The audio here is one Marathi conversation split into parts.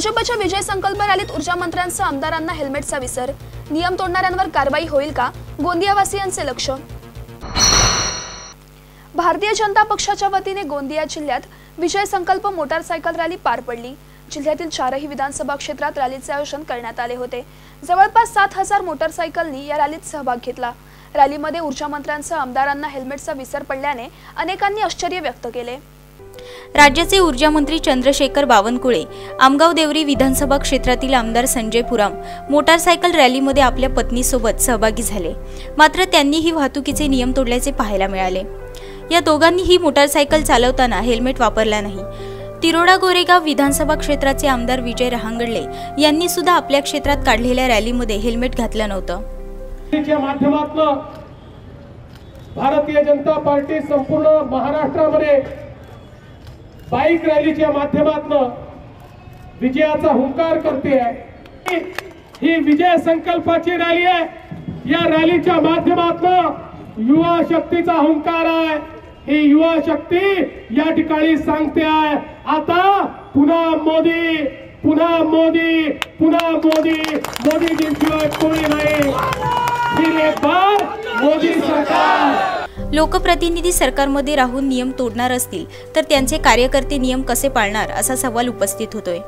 भाजपच्या विजय संकल्प रॅलीत ऊर्जा मंत्र्यांसह आमदारांना हेल्मेटचा विसर. नियम तोडणाऱ्यांवर कारवाई होईल का? गोंदियावासियांचे लक्ष. भारतीय जनता पक्षाच्या वतीने गोंदिया जिल्ह्यात विजय संकल्प मोटारसायकल रॅली पार पडली. जिल्ह्यातील चारही विधानसभा क्षेत्रात रॅलीचे आयोजन करण्यात आले होते. जवळपास सात हजार मोटारसायकलनी या रॅलीत सहभाग घेतला. रॅलीमध्ये ऊर्जा मंत्र्यांसह आमदारांना हेल्मेटचा विसर पडल्याने अनेकांनी आश्चर्य व्यक्त केले. राज्याचे ऊर्जामंत्री चंद्रशेखर बावनकुळे आमगाव देवरी विधानसभा क्षेत्रातील आमदार संजय पुराम मोटारसायकल रॅलीमध्ये आपल्या पत्नीसोबत सहभागी झाले. मात्र त्यांनीही वाहतुकीचे नियम तोडल्याचे पाहायला मिळाले. या दोघांनीही मोटारसायकल चालवताना हेल्मेट वापरला नाही. तिरोडा गोरेगाव विधानसभा क्षेत्राचे आमदार विजय रहांगडले यांनी सुद्धा आपल्या क्षेत्रात काढलेल्या रॅलीमध्ये हेल्मेट घातलं नव्हतं. माध्यमातून भारतीय जनता पार्टी संपूर्ण महाराष्ट्रामध्ये बाईक रॅलीच्या माध्यमातून विजयाचा हुंकार करते आहे. ही विजय संकल्पाची रॅली आहे. या रॅलीच्या माध्यमातून युवा शक्तीचा हुंकार आहे. ही युवा शक्ती या ठिकाणी सांगते आहे. आता पुन्हा मोदी पुन्हा मोदी पुन्हा मोदी. मोदीजींशिवाय कोणी नाही. मोदी सरकार लोकप्रतिनिधी सरकारमध्ये राहून नियम तोडणार असतील तर त्यांचे कार्यकर्ते नियम कसे पाळणार असा सवाल उपस्थित होतोय.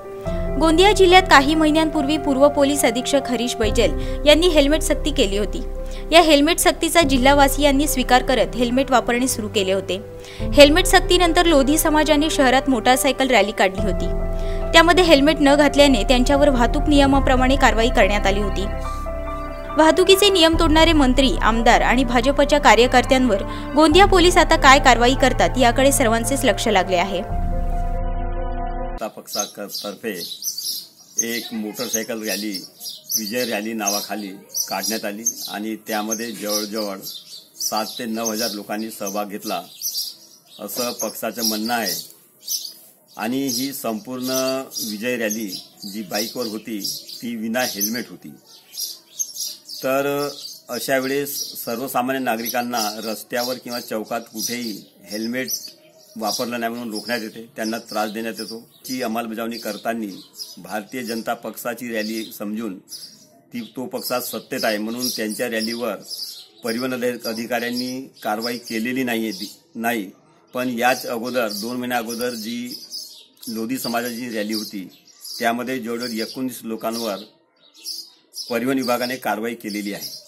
गोंदिया जिल्ह्यात काही महिन्यांपूर्वी पूर्व पोलीस अधीक्षक हरीश बैजल यांनी हेल्मेट सक्ती केली होती. या हेल्मेट सक्तीचा जिल्हावासियांनी स्वीकार करत हेल्मेट वापरणे सुरू केले होते. हेल्मेट सक्तीनंतर लोधी समाजाने शहरात मोटारसायकल रॅली काढली होती. त्यामध्ये हेल्मेट न घातल्याने त्यांच्यावर वाहतूक नियमाप्रमाणे कारवाई करण्यात आली होती. वाहतुकीचे नियम तोडणारे मंत्री आमदार आणि भाजपच्या कार्यकर्त्यांवर गोंदिया पोलीस आता काय कारवाई करतात याकडे सर्वांचेच लक्ष लागले आहे. जनता पक्षातर्फे एक मोटरसायकल रॅली विजय रॅली नावाखाली काढण्यात आली आणि त्यामध्ये जवळजवळ सात ते नऊ हजार लोकांनी सहभाग घेतला असं पक्षाचं म्हणणं आहे. आणि ही संपूर्ण विजय रॅली जी बाईकवर होती ती विना हेल्मेट होती. तर अशा वेळेस सर्वसामान्य नागरिकांना रस्त्यावर किंवा चौकात कुठेही हेल्मेट वापरलं नाही म्हणून रोखण्यात येते. त्यांना त्रास देण्यात येतो. ची अंमलबजावणी करताना भारतीय जनता पक्षाची रॅली समजून ती तो पक्षात सत्तेत आहे म्हणून त्यांच्या रॅलीवर परिवहन अधिकाऱ्यांनी कारवाई केलेली नाही नाही. पण याच अगोदर दोन महिन्या अगोदर जी लोधी समाजाची रॅली होती त्यामध्ये जवळजवळ एकोणीस लोकांवर परिवहन विभागाने कारवाई केलेली आहे.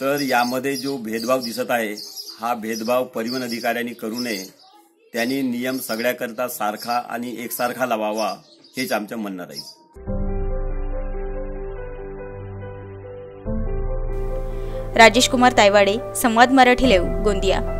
तर यामध्ये जो भेदभाव दिसत आहे हा भेदभाव परिवहन अधिकाऱ्यांनी करू नये. त्यांनी नियम सगळ्याकरता सारखा आणि एकसारखा लावावा हेच आमचं म्हणणं राहील. राजेश कुमार तायवाडे संवाद मराठी लेव गोंदिया.